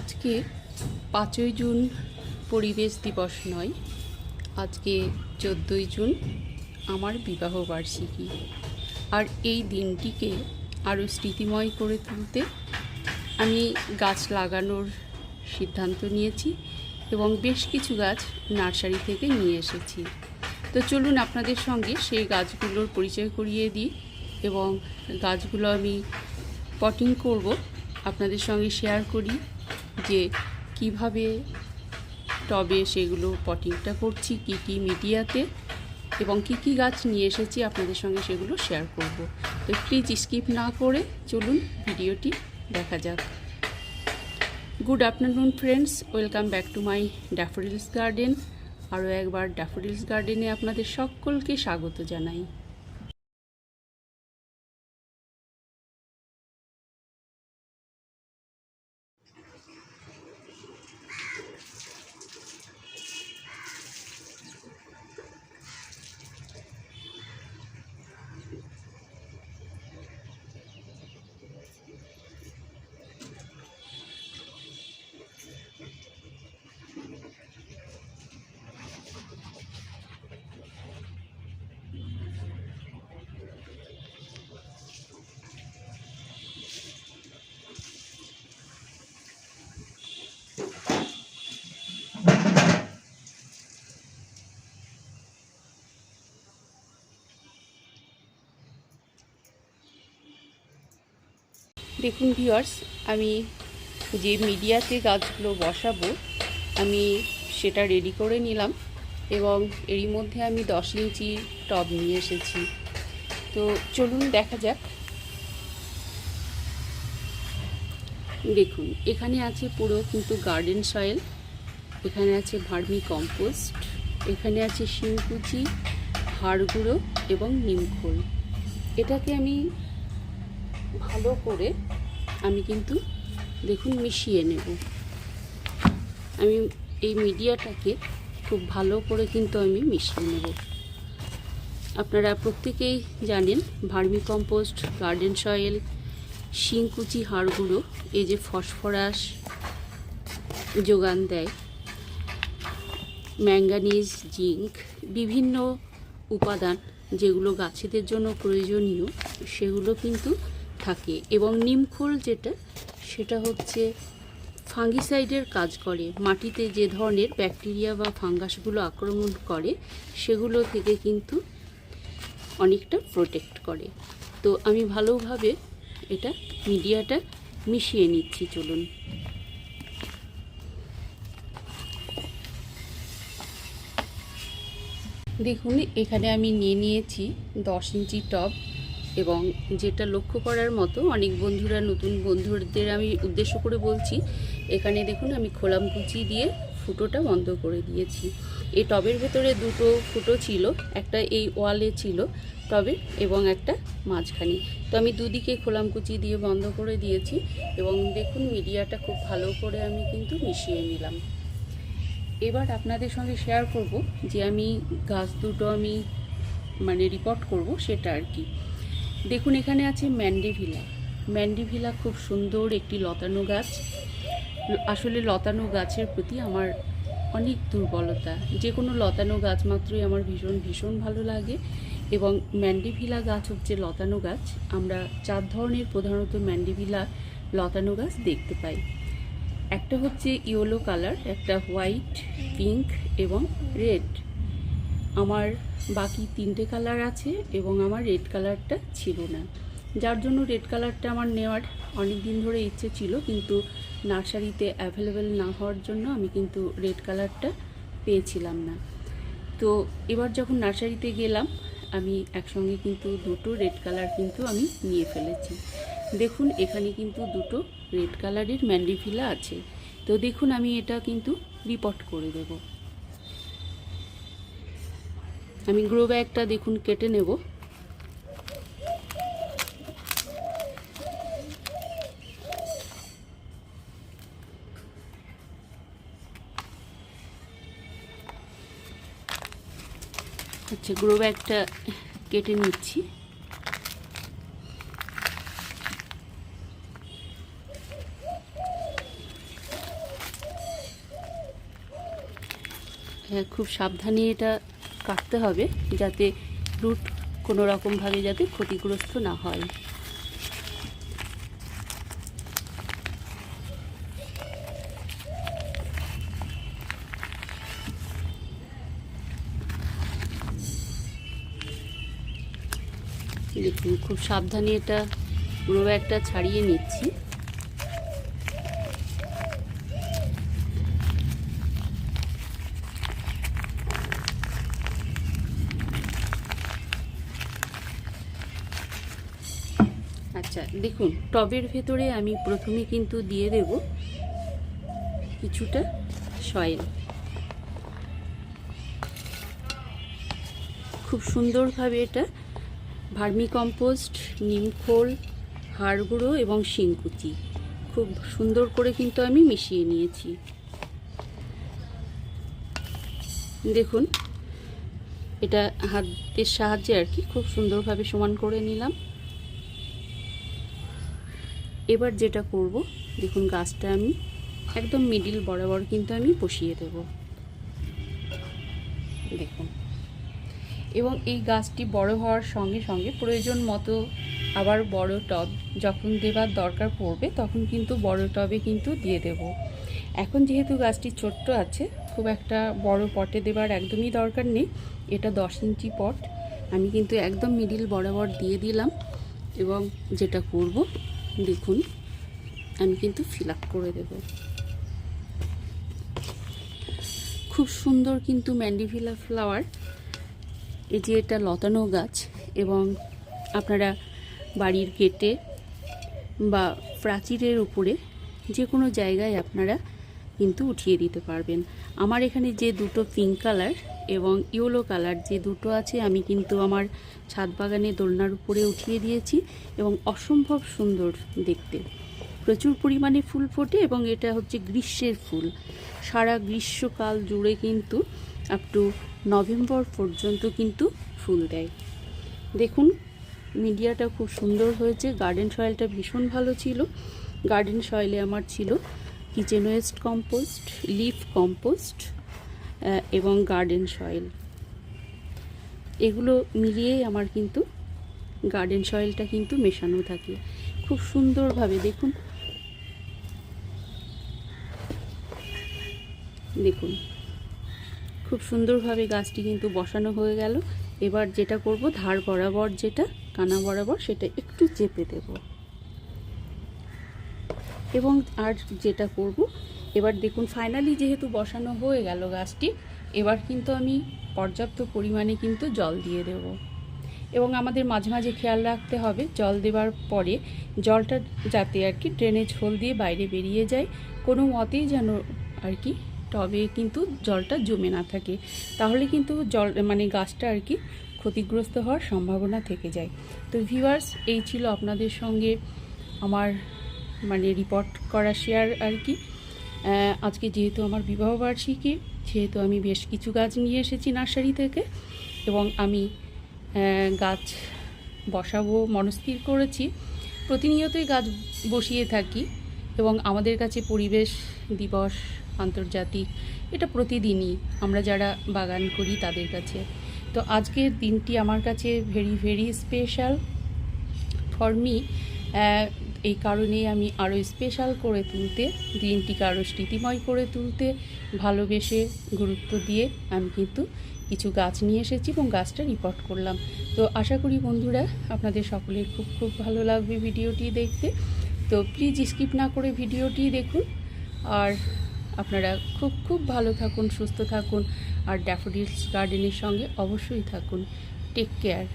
আজকে পাঁচই জুন পরিবেশ দিবস নয়, আজকে চোদ্দোই জুন আমার বিবাহ বার্ষিকী। আর এই দিনটিকে আরও স্মৃতিময় করে তুলতে আমি গাছ লাগানোর সিদ্ধান্ত নিয়েছি এবং বেশ কিছু গাছ নার্সারি থেকে নিয়ে এসেছি। তো চলুন আপনাদের সঙ্গে সেই গাছগুলোর পরিচয় করিয়ে দিই এবং গাছগুলো আমি পটিং করব, আপনাদের সঙ্গে শেয়ার করি। যে কীভাবে টবে সেগুলো পটিংটা করছি, কি কি মিডিয়াতে এবং কি কি গাছ নিয়ে এসেছি, আপনাদের সঙ্গে সেগুলো শেয়ার করব। তো প্লিজ স্কিপ না করে চলুন ভিডিওটি দেখা যাক। Good afternoon friends welcome back to my daffodils garden আরও একবার ড্যাফোডিলস গার্ডেনে আপনাদের সকলকে স্বাগত জানাই। দেখুন ভিউয়ার্স আমি যে মিডিয়াতে গাছগুলো বসাবো, আমি সেটা রেডি করে নিলাম এবং এরই মধ্যে আমি দশ ইঞ্চি টব নিয়ে এসেছি। তো চলুন দেখা যাক। দেখুন, এখানে আছে পুরো কিন্তু গার্ডেন সয়েল এখানে আছে ভার্মি কম্পোস্ট এখানে আছে শিংকুচি হাড়গুঁড়ো এবং নিমখোল। এটাকে আমি ভালো করে আমি কিন্তু দেখুন মিশিয়ে নেব। আমি এই মিডিয়াটাকে খুব ভালো করে কিন্তু আমি মিশিয়ে নেব। আপনারা প্রত্যেকেই জানেন ভার্মি কম্পোস্ট, গার্ডেন সয়েল, শিংকুচি হাড়গুলো এই যে ফসফরাস যোগান দেয়, ম্যাঙ্গানিজ, জিঙ্ক, বিভিন্ন উপাদান যেগুলো গাছেদের জন্য প্রয়োজনীয়, সেগুলো কিন্তু থাকে এবং নিমখোল যেটা, সেটা হচ্ছে ফাঙ্গিসাইডের কাজ করে। মাটিতে যে ধরনের ব্যাকটেরিয়া বা ফাঙ্গাসগুলো আক্রমণ করে, সেগুলো থেকে কিন্তু অনেকটা প্রোটেক্ট করে। তো আমি ভালোভাবে এটা মিডিয়াটা মিশিয়ে নিচ্ছি, চলুন। দেখুন, এখানে আমি নিয়ে নিয়েছি দশ ইঞ্চি টব। এবং যেটা লক্ষ্য করার মতো অনেক বন্ধুরা, নতুন বন্ধুদের আমি উদ্দেশ্য করে বলছি, এখানে দেখুন আমি খোলাম কুচি দিয়ে ফুটোটা বন্ধ করে দিয়েছি। এই টবের ভেতরে দুটো ফুটো ছিল, একটা এই ওয়ালে ছিল টবে এবং একটা মাঝখানে। তো আমি দুদিকে খোলাম কুচি দিয়ে বন্ধ করে দিয়েছি এবং দেখুন মিডিয়াটা খুব ভালো করে আমি কিন্তু মিশিয়ে নিলাম। এবার আপনাদের সঙ্গে শেয়ার করব যে আমি গাছ দুটো আমি মানে রিপোর্ট করব সেটা আর কি। দেখুন, এখানে আছে ম্যান্ডিভিলা। ম্যান্ডিভিলা খুব সুন্দর একটি লতানো গাছ। আসলে লতানো গাছের প্রতি আমার অনেক দুর্বলতা। যে কোনো লতানো গাছ মাত্রই আমার ভীষণ ভীষণ ভালো লাগে এবং ম্যান্ডিভিলা গাছ হচ্ছে লতানো গাছ। আমরা চার ধরনের প্রধানত ম্যান্ডিভিলা লতানো গাছ দেখতে পাই। একটা হচ্ছে ইয়েলো কালার, একটা হোয়াইট, পিঙ্ক এবং রেড। আমার বাকি তিনটে কালার আছে এবং আমার রেড কালারটা ছিল না। যার জন্য রেড কালারটা আমার নেওয়ার অনেক দিন ধরে ইচ্ছে ছিল, কিন্তু নার্সারিতে অ্যাভেলেবেল না হওয়ার জন্য আমি কিন্তু রেড কালারটা পেয়েছিলাম না। তো এবার যখন নার্সারিতে গেলাম, আমি একসঙ্গে কিন্তু দুটো রেড কালার কিন্তু আমি নিয়ে ফেলেছি। দেখুন, এখানে কিন্তু দুটো রেড কালারের ম্যান্ডিফিলা আছে। তো দেখুন, আমি এটা কিন্তু রিপোর্ট করে দেব। আমি গ্রো ব্যাগটা দেখুন কেটে নেব। আচ্ছা গ্রো ব্যাগটা কেটে নিচ্ছি। হ্যাঁ খুব সাবধানে এটা কাটতে হবে যাতে রুট কোনো রকমভাবে যাতে ক্ষতিগ্রস্ত না হয়। দেখুন, খুব সাবধানে এটা পুরো একটা ছাড়িয়ে নিচ্ছি। আচ্ছা দেখুন, টবের ভেতরে আমি প্রথমে কিন্তু দিয়ে দেব কিছুটা সয়েল। খুব সুন্দরভাবে এটা ভার্মি কম্পোস্ট নিমখোল হাড় গুঁড়ো এবং শিংকুচি খুব সুন্দর করে কিন্তু আমি মিশিয়ে নিয়েছি। দেখুন, এটা হাতের সাহায্যে আর কি খুব সুন্দরভাবে সমান করে নিলাম। এবার যেটা করব, দেখুন গাছটা আমি একদম মিডিল বরাবর কিন্তু আমি বসিয়ে দেব। দেখুন। এবং এই গাছটি বড় হওয়ার সঙ্গে সঙ্গে প্রয়োজন মতো আবার বড় টব যখন দেবার দরকার পড়বে, তখন কিন্তু বড় টবে কিন্তু দিয়ে দেব। এখন যেহেতু গাছটি ছোট্ট আছে, খুব একটা বড় পটে দেবার একদমই দরকার নেই। এটা দশ ইঞ্চি পট। আমি কিন্তু একদম মিডিল বরাবর দিয়ে দিলাম এবং যেটা করব দেখুন, আমি কিন্তু ফিল করে দেব। খুব সুন্দর কিন্তু ম্যান্ডিভিলা ফ্লাওয়ার এই যে এটা লতানো গাছ এবং আপনারা বাড়ির গেটে বা প্রাচীরের উপরে যে কোনো জায়গায় আপনারা কিন্তু উঠিয়ে দিতে পারবেন। আমার এখানে যে দুটো পিঙ্ক কালার এবং ইয়েলো কালার যে দুটো আছে, আমি কিন্তু আমার ছাদ বাগানে দোলনার উপরে উঠিয়ে দিয়েছি এবং অসম্ভব সুন্দর দেখতে। প্রচুর পরিমাণে ফুল ফোটে এবং এটা হচ্ছে গ্রীষ্মের ফুল। সারা গ্রীষ্মকাল জুড়ে কিন্তু আপ টু নভেম্বর পর্যন্ত কিন্তু ফুল দেয়। দেখুন মিডিয়াটা খুব সুন্দর হয়েছে। গার্ডেন সয়েলটা ভীষণ ভালো ছিল। গার্ডেন সয়েলে আমার ছিল kitchen waste compost, leaf compost এবং গার্ডেন সয়েল। এগুলো মিলিয়েই আমার কিন্তু গার্ডেন সয়েলটা কিন্তু মেশানো থাকে। খুব সুন্দরভাবে দেখুন। দেখুন, খুব সুন্দরভাবে গাছটি কিন্তু বসানো হয়ে গেল। এবার যেটা করব, ধার বরাবর যেটা, কানা বরাবর সেটা একটু চেপে দেব। এবং আর যেটা করব, এবার দেখুন ফাইনালি যেহেতু বসানো হয়ে গেল গাছটি, এবার কিন্তু আমি পর্যাপ্ত পরিমাণে কিন্তু জল দিয়ে দেব। এবং আমাদের মাঝে মাঝে খেয়াল রাখতে হবে, জল দেওয়ার পরে জলটা যাতে আর কি ড্রেনেজ হোল দিয়ে বাইরে বেরিয়ে যায়, কোনো মতেই যেন আর কি টবে কিন্তু জলটা জমে না থাকে। তাহলে কিন্তু জল মানে গাছটা আর কি ক্ষতিগ্রস্ত হওয়ার সম্ভাবনা থেকে যায়। তো ভিউয়ার্স এই ছিল আপনাদের সঙ্গে আমার মানে রিপোর্ট করা শেয়ার আর কি। আজকে যেহেতু আমার বিবাহবার্ষিকী সেহেতু আমি বেশ কিছু গাছ নিয়ে এসেছি নার্সারি থেকে এবং আমি গাছ বসাবো, মনস্থির করেছি। প্রতিনিয়তই গাছ বসিয়ে থাকি এবং আমাদের কাছে পরিবেশ দিবস, আন্তর্জাতিক, এটা প্রতিদিনই। আমরা যারা বাগান করি তাদের কাছে। তো আজকের দিনটি আমার কাছে very very special for me এই কারণেই আমি আরও স্পেশাল করে তুলতে, দিনটিকে আরও স্মৃতিময় করে তুলতে ভালোবেসে গুরুত্ব দিয়ে আমি কিন্তু কিছু গাছ নিয়ে এসেছি এবং গাছটা রিপোর্ট করলাম। তো আশা করি বন্ধুরা, আপনাদের সকলের খুব খুব ভালো লাগবে ভিডিওটি দেখতে। তো প্লিজ স্কিপ না করে ভিডিওটি দেখুন। আর আপনারা খুব খুব ভালো থাকুন, সুস্থ থাকুন। আর ড্যাফোডিলস গার্ডেনের সঙ্গে অবশ্যই থাকুন। Take care